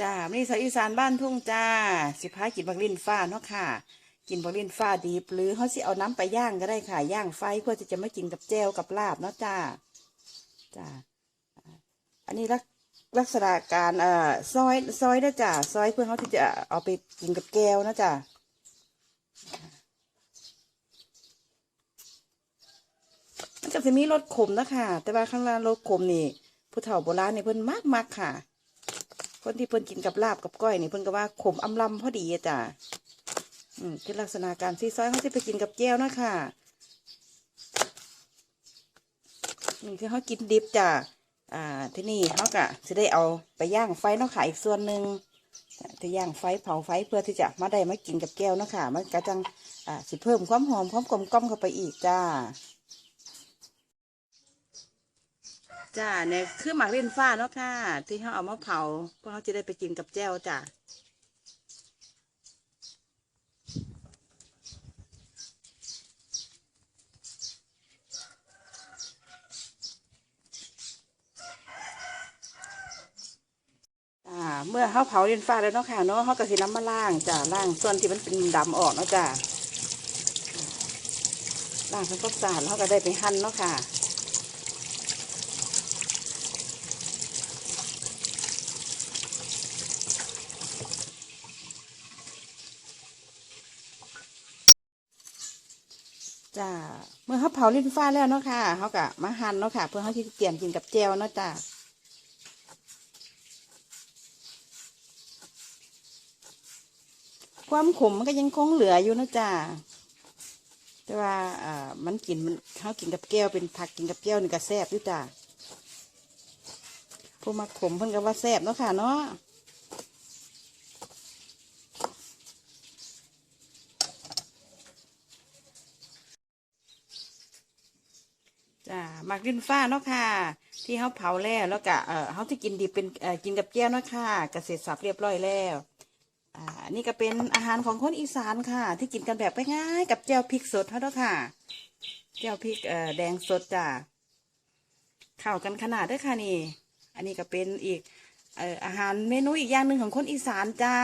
จ้านี่สาวอีสานบ้านทุ่งจ้า สิพากินบักลินฟ้าเนาะค่ะ กินบักลินฟ้าดีบหรือเขาสิเอาน้ำไปย่างก็ได้ค่ะ ย่างไฟเพื่อจะมากินกับแจวกับลาบเนาะจ้า จ้า อันนี้ลักลักษณะการเอ่อซอยซอยนะจ้าซอยเพื่อเขาที่จะเอาไปกินกับแก้วนะจ้ามันจะมีรสขมนะค่ะ แต่ว่าข้างล่างรสขมนี่ผู้เฒ่าโบราณนี่เพิ่นมากมากค่ะ คนที่เพิ่นกินกับลาบกับก้อยนี่เพิ่นก็ว่าขมอำลำพอดีจ้ะอืมคือลักษณะการซีซอยเขาจะไปกินกับแก้วนะค่ะนี่คือเขากินดิบจ้ะอ่าที่นี่เขาก็จะได้เอาไปย่างไฟเนาะค่ะอีกส่วนหนึ่งจะย่างไฟเผาไฟเพื่อที่จะมาได้มากินกับแก้วเนาะค่ะมันก็จังอ่าสิเพิ่มความหอมความกลมกล่อมเข้าไปอีกจ้า จ้าเนี่ยคือหมากเล่นฟ้าเนาะค่ะ ที่เขาเอามาเผาเพื่อเขาจะได้ไปกินกับแจ้วจ้าอ่าเมื่อเขาเผาเล่นฟ้าแล้วเนาะค่ะเนาะเขาก็สิน้ำมาล่างจ้าล่างส่วนที่มันเป็นดำออกเนาะจ้าล่างทำความสะอาดแล้วเขาก็ได้ไปหั่นเนาะค่ะ จ้าเมื่อเขาเผาลิ้นฟ้าแล้วเนาะค่ะเขากะมาหั่นเนาะค่ะ เพื่อเขาที่จะเตรียมกินกับแจวเนาะจ้าความขมมันก็ยังคงเหลืออยู่เนาะจ้าแต่ว่าอ่ามันกินมันเขากินกับแก้วเป็นผักกินกับแก้วนี่ก็แซ่บอยู่จ้าผู้มาขมเพิ่นก็ว่าแซ่บเนาะค่ะเนาะ จ้าหมักดินฟ้าเนาะค่ะ ที่เขาเผาแล้วแล้วก็เออเขาที่กินดิบเป็นเออกินกับแก้วเนาะค่ะเกษตรสับเรียบร้อยแล้วอ่าอันนี่ก็เป็นอาหารของคนอีสานค่ะ ที่กินกันแบบง่ายๆกับแจ่วพริกสดเท่านั้นค่ะแจ่วพริกเอ่อแดงสดจ้าเข้ากันขนาดด้วยค่ะนี่ อันนี้ก็เป็นอีกเอ่ออาหารเมนูอีกอย่างหนึ่งของคนอีสานจ้า